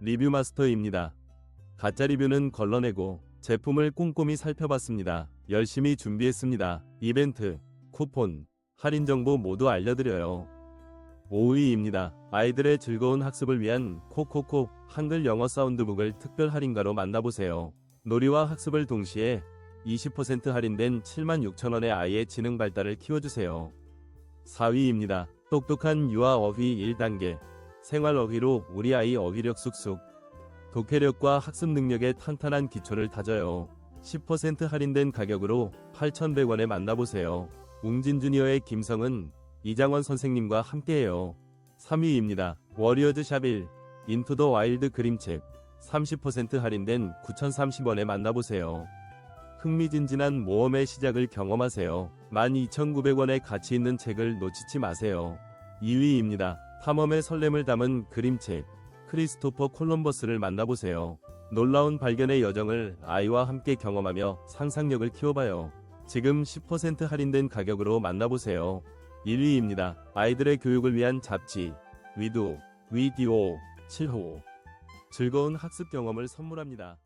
리뷰 마스터입니다. 가짜 리뷰는 걸러내고 제품을 꼼꼼히 살펴봤습니다. 열심히 준비했습니다. 이벤트, 쿠폰, 할인 정보 모두 알려드려요. 5위입니다. 아이들의 즐거운 학습을 위한 코코코 한글 영어 사운드북을 특별 할인가로 만나보세요. 놀이와 학습을 동시에 20% 할인된 76,000원의 아이의 지능 발달을 키워주세요. 4위입니다. 똑똑한 유아 어휘 1단계. 생활 어휘로 우리 아이 어휘력 쑥쑥. 독해력과 학습 능력의 탄탄한 기초를 다져요. 10% 할인된 가격으로 8,100원에 만나보세요. 웅진 주니어의 김성은 이장원 선생님과 함께해요. 3위입니다. 워리어즈 샵1 인투 더 와일드 그림책 30% 할인된 9,030원에 만나보세요. 흥미진진한 모험의 시작을 경험하세요. 12,900원의 가치 있는 책을 놓치지 마세요. 2위입니다. 탐험의 설렘을 담은 그림책 크리스토퍼 콜럼버스를 만나보세요. 놀라운 발견의 여정을 아이와 함께 경험하며 상상력을 키워봐요. 지금 10% 할인된 가격으로 만나보세요. 1위입니다. 아이들의 교육을 위한 잡지 위도 위디오 7호 즐거운 학습 경험을 선물합니다.